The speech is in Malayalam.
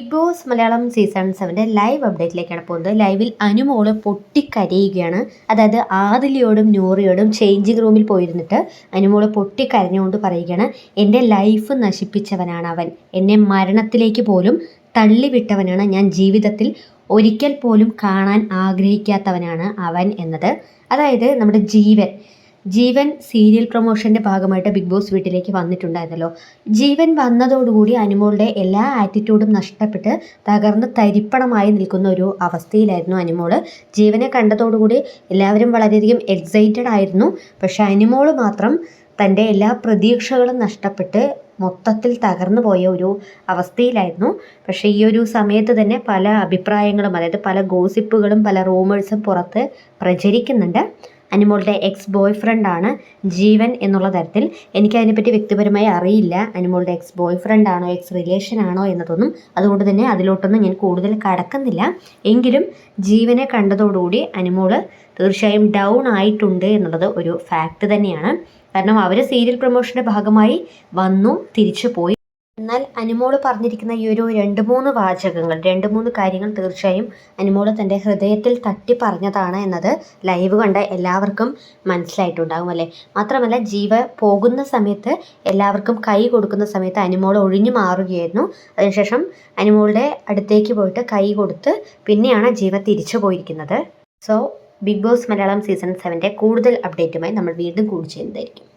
ബിഗ് ബോസ് മലയാളം സീസൺ സെവന്റെ ലൈവ് അപ്ഡേറ്റിലേക്കാണ് പോകുന്നത്. ലൈവിൽ അനുമോൾ പൊട്ടിക്കരയുകയാണ്. അതായത് ആദിലിയോടും നൂറിയോടും ചേഞ്ചിങ് റൂമിൽ പോയിരുന്നിട്ട് അനുമോൾ പൊട്ടിക്കരഞ്ഞുകൊണ്ട് പറയുകയാണ് എന്റെ ലൈഫ് നശിപ്പിച്ചവനാണ് അവൻ. എന്നെ മരണത്തിലേക്ക് പോലും തള്ളിവിട്ടവനാണ് ഞാൻ. ജീവിതത്തിൽ ഒരിക്കൽ പോലും കാണാൻ ആഗ്രഹിക്കാത്തവനാണ് അവൻ എന്നത്. അതായത് നമ്മുടെ ജീവൻ ജീവൻ സീരിയൽ പ്രൊമോഷന്റെ ഭാഗമായിട്ട് ബിഗ് ബോസ് വീട്ടിലേക്ക് വന്നിട്ടുണ്ടായിരുന്നല്ലോ. ജീവൻ വന്നതോടുകൂടി അനുമോളുടെ എല്ലാ ആറ്റിറ്റ്യൂഡും നഷ്ടപ്പെട്ട് തകർന്ന് തരിപ്പണമായി നിൽക്കുന്ന ഒരു അവസ്ഥയിലായിരുന്നു അനുമോൾ. ജീവനെ കണ്ടതോടുകൂടി എല്ലാവരും വളരെയധികം എക്സൈറ്റഡ് ആയിരുന്നു. പക്ഷേ അനുമോൾ മാത്രം തന്റെ എല്ലാ പ്രതീക്ഷകളും നഷ്ടപ്പെട്ട് മൊത്തത്തിൽ തകർന്നു പോയ ഒരു അവസ്ഥയിലായിരുന്നു. പക്ഷേ ഈ ഒരു സമയത്ത് തന്നെ പല അഭിപ്രായങ്ങളും അതായത് പല ഗോസിപ്പുകളും പല റൂമേഴ്സും പുറത്ത് പ്രചരിക്കുന്നുണ്ട്. അനുമോളുടെ എക്സ് ബോയ് ഫ്രണ്ടാണ് ജീവൻ എന്നുള്ള തരത്തിൽ. എനിക്ക് അതിനെപ്പറ്റി വ്യക്തിപരമായി അറിയില്ല. അനുമോളുടെ എക്സ് ബോയ് ഫ്രണ്ടാണോ എക്സ് റിലേഷൻ ആണോ എന്നതൊന്നും അതുകൊണ്ട് തന്നെ അതിലോട്ടൊന്നും ഞാൻ കൂടുതൽ കടക്കുന്നില്ല. എങ്കിലും ജീവനെ കണ്ടതോടുകൂടി അനുമോൾ തീർച്ചയായും ഡൗൺ ആയിട്ടുണ്ട് എന്നുള്ളത് ഒരു ഫാക്റ്റ് തന്നെയാണ്. കാരണം അവർ സീരിയൽ പ്രൊമോഷന്റെ ഭാഗമായി വന്നു തിരിച്ചു പോയി. എന്നാൽ അനുമോൾ പറഞ്ഞിരിക്കുന്ന ഈ ഒരു രണ്ട് മൂന്ന് വാചകങ്ങൾ രണ്ട് മൂന്ന് കാര്യങ്ങൾ തീർച്ചയായും അനുമോൾ തന്റെ ഹൃദയത്തിൽ തട്ടി പറഞ്ഞതാണ് എന്നത് ലൈവ് കണ്ട എല്ലാവർക്കും മനസ്സിലായിട്ടുണ്ടാകും അല്ലേ? മാത്രമല്ല ജീവ പോകുന്ന സമയത്ത് എല്ലാവർക്കും കൈ കൊടുക്കുന്ന സമയത്ത് അനുമോൾ ഒഴിഞ്ഞു മാറുകയായിരുന്നു. അതിനുശേഷം അനുമോളുടെ അടുത്തേക്ക് പോയിട്ട് കൈ കൊടുത്ത് പിന്നെയാണ് ജീവ തിരിച്ചു പോയിരിക്കുന്നത്. So Bigg Boss Malayalam season സെവന്റെ കൂടുതൽ അപ്ഡേറ്റുമായി നമ്മൾ വീണ്ടും കൂടി ചെയ്യുന്നതായിരിക്കും